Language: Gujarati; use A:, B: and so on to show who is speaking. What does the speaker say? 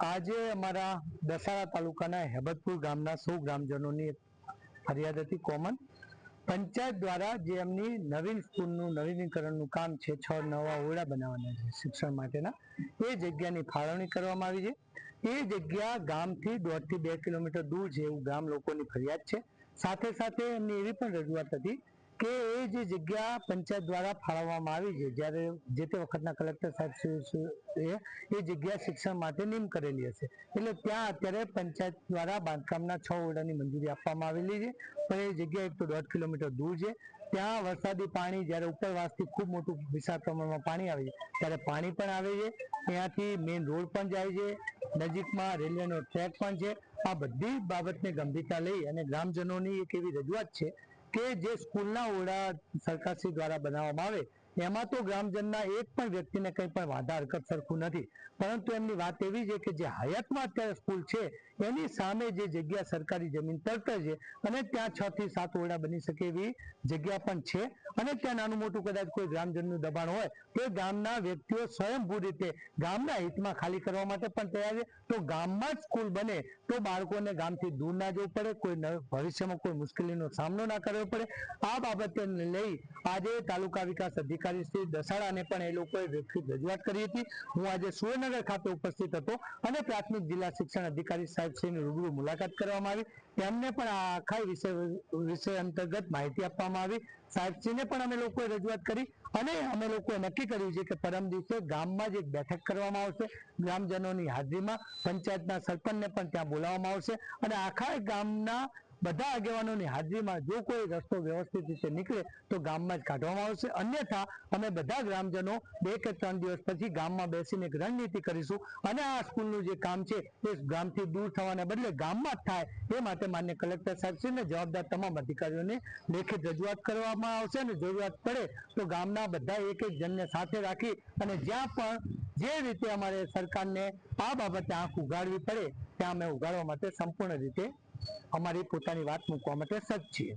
A: આજે અમારા દસાડા તાલુકાના હેબતપુર ગામના સૌ ગ્રામજનોની ફરિયાદ હતી કોમન પંચાયત દ્વારા જે એમની નવીન સ્કૂલનું નવીનીકરણનું કામ છે, છ નવા ઓરડા બનાવવાના છે, શિક્ષણ માટેના, એ જગ્યાની ફાળવણી કરવામાં આવી છે. એ જગ્યા ગામથી દોઢથી બે કિલોમીટર દૂર છે એવું ગામ લોકોની ફરિયાદ છે. સાથે સાથે એમની એવી પણ રજૂઆત હતી કે એ જે જગ્યા પંચાયત દ્વારા ફાળવવામાં આવી છે, જ્યારે જે તે વખતના કલેક્ટર સાહેબ એ એ જગ્યા શિક્ષણ માટે નિમ કરેલી હશે. એટલે ત્યાં અત્યારે પંચાયત દ્વારા બાંધકામના છ ઓરડાની મંજૂરી આપવામાં આવેલી છે. પણ એ જગ્યા એક તો દોઢ કિલોમીટર દૂર છે. ત્યાં વરસાદી પાણી, જ્યારે ઉપરવાસથી ખૂબ મોટું વિશાળ પ્રમાણમાં પાણી આવે છે, ત્યારે પાણી પણ આવે છે. ત્યાંથી મેઇન રોડ પણ જાય છે. નજીકમાં રેલવેનો ટ્રેક પણ છે. આ બધી બાબતને ગંભીરતા લઈ અને ગ્રામજનોની એક એવી રજૂઆત છે કે જે સ્કૂલના ઓરડા સરકારશ્રી દ્વારા બનાવવામાં આવે એમાં તો ગ્રામજનના એક પણ વ્યક્તિને કંઈ પણ વાંધા હરકત સરખું નથી. પરંતુ એમની વાત એવી છે કે જે હયાતમાં અત્યારે સ્કૂલ છે, એની સામે જે જગ્યા સરકારી જમીન તરત છે અને ત્યાં છ થી સાત ઓરડા બની શકે એવી જગ્યા પણ છે. અને ત્યાં નાનું મોટું કદાચ કોઈ ગ્રામજનનું દબાણ હોય, તો ગામના વ્યક્તિઓ સ્વયંભૂ રીતે ગામના હિતમાં ખાલી કરવા માટે પણ તૈયાર છે. તો ગામમાં જ સ્કૂલ બને, તો બાળકોને ગામથી દૂર ના જવું પડે, કોઈ ભવિષ્યમાં કોઈ મુશ્કેલીનો સામનો ના કરવો પડે. આ બાબતે લઈ આજે તાલુકા વિકાસ અધિકારી શ્રી દસાડાને પણ એ લોકોએ વ્યક્તિગત રજૂઆત કરી હતી. હું આજે સુરેન્દ્રનગર ખાતે ઉપસ્થિત હતો અને પ્રાથમિક જિલ્લા શિક્ષણ અધિકારી સાહેબ શ્રીની રૂબરૂ મુલાકાત કરવામાં આવી. તેમને પણ આ આખા વિષય વિષય અંતર્ગત માહિતી આપવામાં આવી. સાહેબશ્રીને પણ અમે લોકોએ રજૂઆત કરી અને અમે લોકોએ નક્કી કર્યું છે કે પરમ દિવસે ગામમાં જ એક બેઠક કરવામાં આવશે. ગ્રામજનોની હાજરીમાં પંચાયતના સરપંચને પણ ત્યાં બોલાવવામાં આવશે અને આખા ગામના બધા આગેવાનોની હાજરીમાં જો કોઈ રસ્તો વ્યવસ્થિત રીતે નીકળે તો ગામમાં જ કાઢવામાં આવશે. અન્યથા અમે બધા ગ્રામજનો બે કે ત્રણ દિવસ પછી ગામમાં બેસીને એક રણનીતિ કરીશું અને આ સ્કૂલનું જે કામ છે એ ગામથી દૂર થવાને બદલે ગામમાં જ થાય એ માટે માન્ય કલેક્ટર સાહેબશ્રીને જવાબદાર તમામ અધિકારીઓને લેખિત રજૂઆત કરવામાં આવશે અને જરૂરિયાત પડે તો ગામના બધા એક એક જણને સાથે રાખી અને જ્યાં પણ જે રીતે અમારે સરકારને આ બાબતે આંખ ઉગાડવી પડે ત્યાં અમે ઉગાડવા માટે સંપૂર્ણ રીતે અમારી પોતાની વાત મૂકવા માટે સજ્જ છીએ.